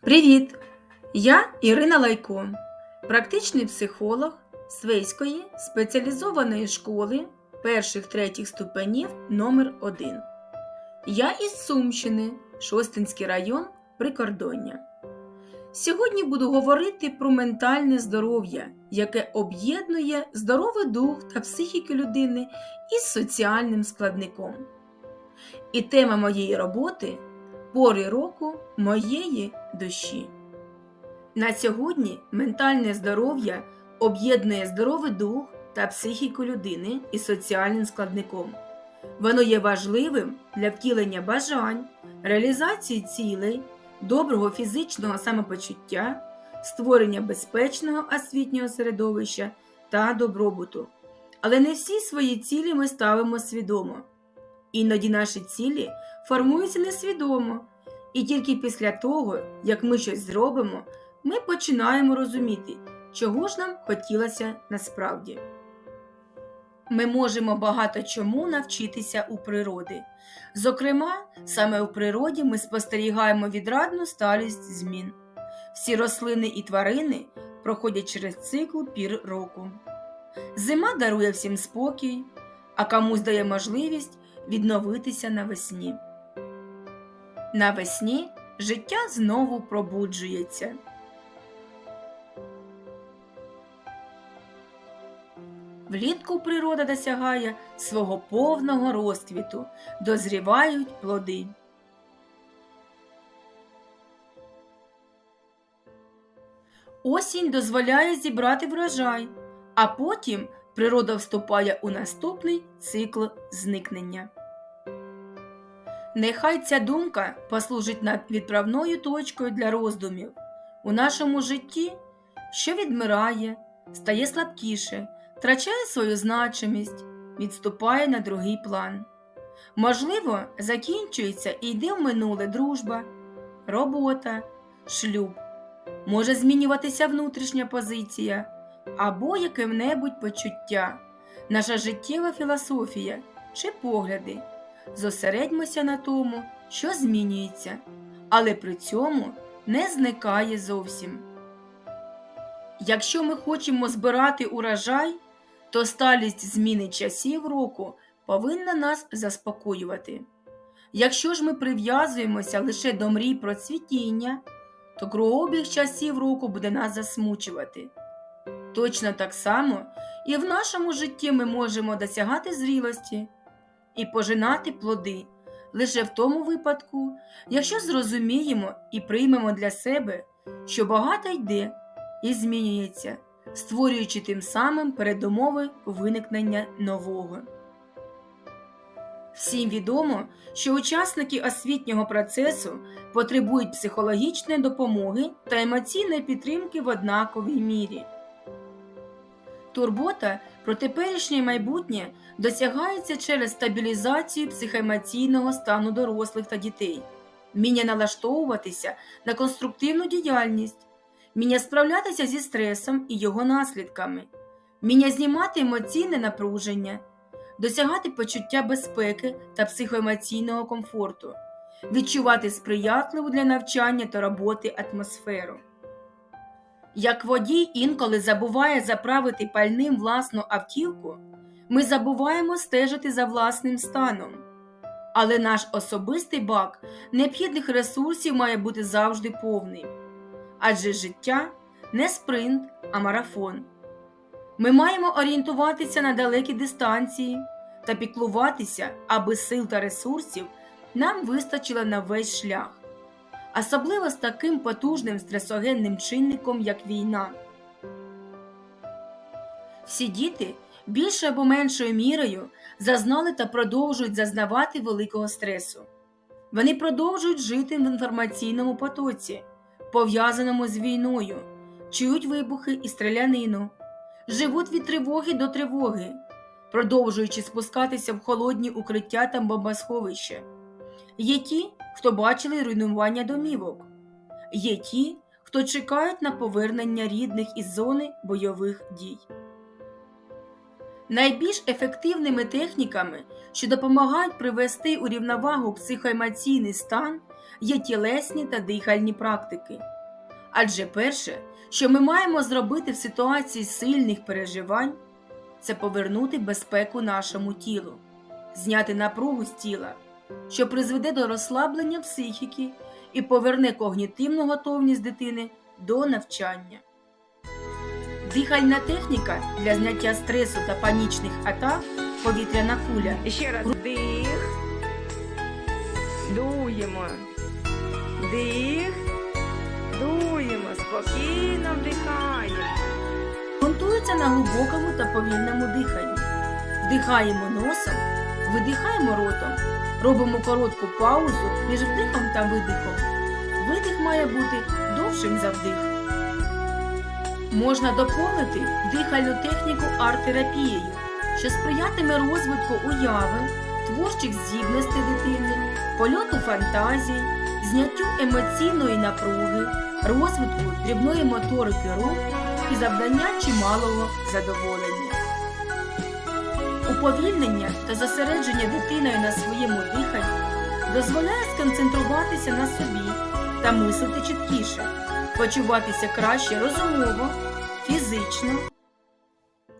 Привіт! Я Ірина Лайко, практичний психолог Свейської спеціалізованої школи перших третіх ступенів номер 1 Я із Сумщини, Шостинський район, Прикордоння. Сьогодні буду говорити про ментальне здоров'я, яке об'єднує здоровий дух та психіку людини із соціальним складником. І тема моєї роботи пори року моєї душі. На сьогодні ментальне здоров'я об'єднує здоровий дух та психіку людини із соціальним складником. Воно є важливим для втілення бажань, реалізації цілей, доброго фізичного самопочуття, створення безпечного освітнього середовища та добробуту. Але не всі свої цілі ми ставимо свідомо. Іноді наші цілі формуються несвідомо, і тільки після того, як ми щось зробимо, ми починаємо розуміти, чого ж нам хотілося насправді. Ми можемо багато чому навчитися у природи. Зокрема, саме у природі ми спостерігаємо відрадну сталість змін. Всі рослини і тварини проходять через цикл пір року. Зима дарує всім спокій, а комусь дає можливість відновитися навесні. Навесні життя знову пробуджується. Влітку природа досягає свого повного розквіту, дозрівають плоди. Осінь дозволяє зібрати врожай, а потім природа вступає у наступний цикл зникнення. Нехай ця думка послужить нам відправною точкою для роздумів. У нашому житті, що відмирає, стає слабкіше, втрачає свою значимість, відступає на другий план. Можливо, закінчується і йде в минуле дружба, робота, шлюб, може змінюватися внутрішня позиція або яке-небудь почуття, наша життєва філософія чи погляди. Зосередьмося на тому, що змінюється, але при цьому не зникає зовсім. Якщо ми хочемо збирати урожай, то сталість зміни часів року повинна нас заспокоювати. Якщо ж ми прив'язуємося лише до мрій про цвітіння, то кругообіг часів року буде нас засмучувати. Точно так само і в нашому житті ми можемо досягати зрілості і пожинати плоди лише в тому випадку, якщо зрозуміємо і приймемо для себе, що багато йде і змінюється, створюючи тим самим передумови виникнення нового. Всім відомо, що учасники освітнього процесу потребують психологічної допомоги та емоційної підтримки в однаковій мірі. Турбота про теперішнє майбутнє досягається через стабілізацію психоемоційного стану дорослих та дітей, вміння налаштовуватися на конструктивну діяльність, вміння справлятися зі стресом і його наслідками, вміння знімати емоційне напруження, досягати почуття безпеки та психоемоційного комфорту, відчувати сприятливу для навчання та роботи атмосферу. Як водій інколи забуває заправити пальним власну автівку, ми забуваємо стежити за власним станом. Але наш особистий бак необхідних ресурсів має бути завжди повний. Адже життя не спринт, а марафон. Ми маємо орієнтуватися на далекі дистанції та піклуватися, аби сил та ресурсів нам вистачило на весь шлях особливо з таким потужним стресогенним чинником, як війна. Всі діти більшою або меншою мірою зазнали та продовжують зазнавати великого стресу. Вони продовжують жити в інформаційному потоці, пов'язаному з війною, чують вибухи і стрілянину, живуть від тривоги до тривоги, продовжуючи спускатися в холодні укриття та бомбосховища. Ті, хто бачили руйнування домівок, є ті, хто чекають на повернення рідних із зони бойових дій. Найбільш ефективними техніками, що допомагають привести у рівновагу психоемоційний стан, є тілесні та дихальні практики. Адже перше, що ми маємо зробити в ситуації сильних переживань, це повернути безпеку нашому тілу, зняти напругу з тіла, що призведе до розслаблення психіки і поверне когнітивну готовність дитини до навчання. Дихальна техніка для зняття стресу та панічних атак повітряна куля. Ще раз вдих. Дуємо. Вдих. Дуємо. Спокійно вдихаємо. Ґрунтується на глибокому та повільному диханні. Вдихаємо носом, видихаємо ротом, робимо коротку паузу між вдихом та видихом. Видих має бути довшим за вдих. Можна доповнити дихальну техніку арт-терапією, що сприятиме розвитку уяви, творчих здібностей дитини, польоту фантазій, зняттю емоційної напруги, розвитку дрібної моторики рук і завдання чималого задоволення. Уповільнення та зосередження дитиною на своєму диханні дозволяє сконцентруватися на собі та мислити чіткіше, почуватися краще розумово, фізично.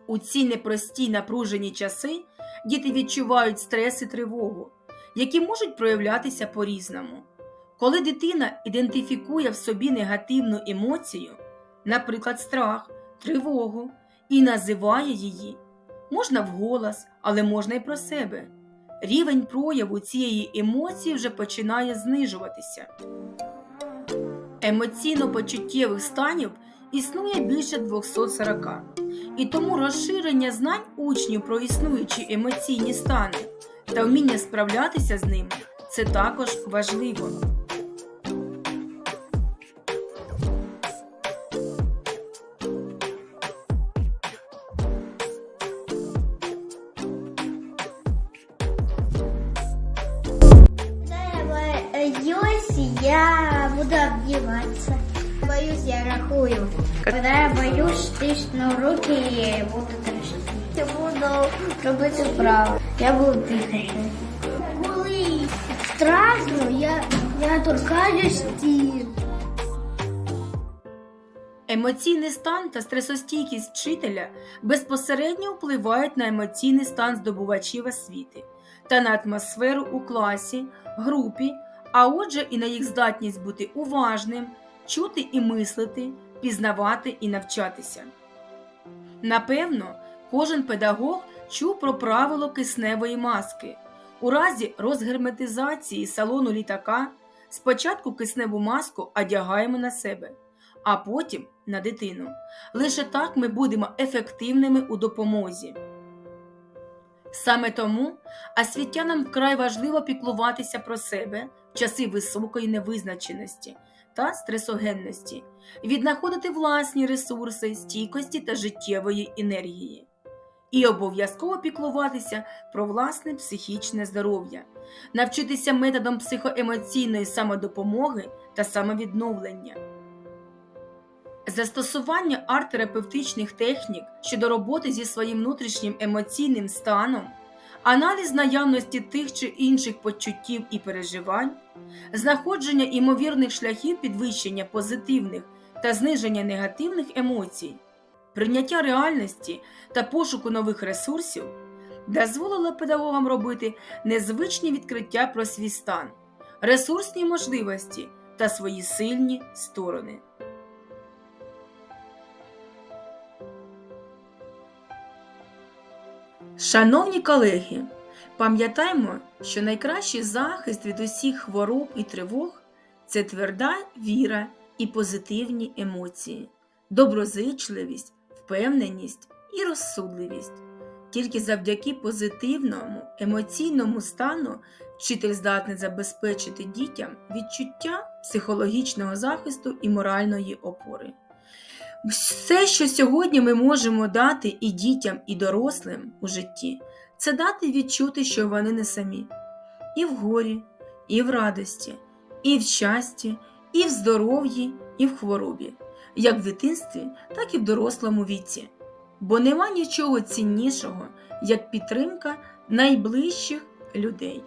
У ці непрості напружені часи діти відчувають стрес і тривогу, які можуть проявлятися по-різному. Коли дитина ідентифікує в собі негативну емоцію, наприклад, страх, тривогу, і називає її, можна вголос, але можна й про себе. Рівень прояву цієї емоції вже починає знижуватися. Емоційно-почуттєвих станів існує більше 240, і тому розширення знань учнів про існуючі емоційні стани та вміння справлятися з ними це також важливо. Я буду обниматься. Боюсь, я рахую. Когда я боюсь, стисну руки и буду трясти. Я буду робити вправо. Я буду дихати. Коли страшно, я, я торкаюсь стін. Емоційний стан та стресостійкість вчителя безпосередньо впливають на емоційний стан здобувачів освіти та на атмосферу у класі, групі, а отже, і на їх здатність бути уважним, чути і мислити, пізнавати і навчатися. Напевно, кожен педагог чув про правило кисневої маски. У разі розгерметизації салону літака спочатку кисневу маску одягаємо на себе, а потім на дитину. Лише так ми будемо ефективними у допомозі. Саме тому освітянам вкрай важливо піклуватися про себе часи високої невизначеності та стресогенності, віднаходити власні ресурси, стійкості та життєвої енергії. І обов'язково піклуватися про власне психічне здоров'я, навчитися методом психоемоційної самодопомоги та самовідновлення. Застосування арт-терапевтичних технік щодо роботи зі своїм внутрішнім емоційним станом, аналіз наявності тих чи інших почуттів і переживань, знаходження імовірних шляхів підвищення позитивних та зниження негативних емоцій, прийняття реальності та пошуку нових ресурсів дозволило педагогам робити незвичні відкриття про свій стан, ресурсні можливості та свої сильні сторони. Шановні колеги, пам'ятаймо, що найкращий захист від усіх хвороб і тривог це тверда віра і позитивні емоції, доброзичливість, впевненість і розсудливість. Тільки завдяки позитивному емоційному стану вчитель здатний забезпечити дітям відчуття психологічного захисту і моральної опори. Все, що сьогодні ми можемо дати і дітям, і дорослим у житті, це дати відчути, що вони не самі. І в горі, і в радості, і в щасті, і в здоров'ї, і в хворобі, як в дитинстві, так і в дорослому віці. Бо нема нічого ціннішого, як підтримка найближчих людей.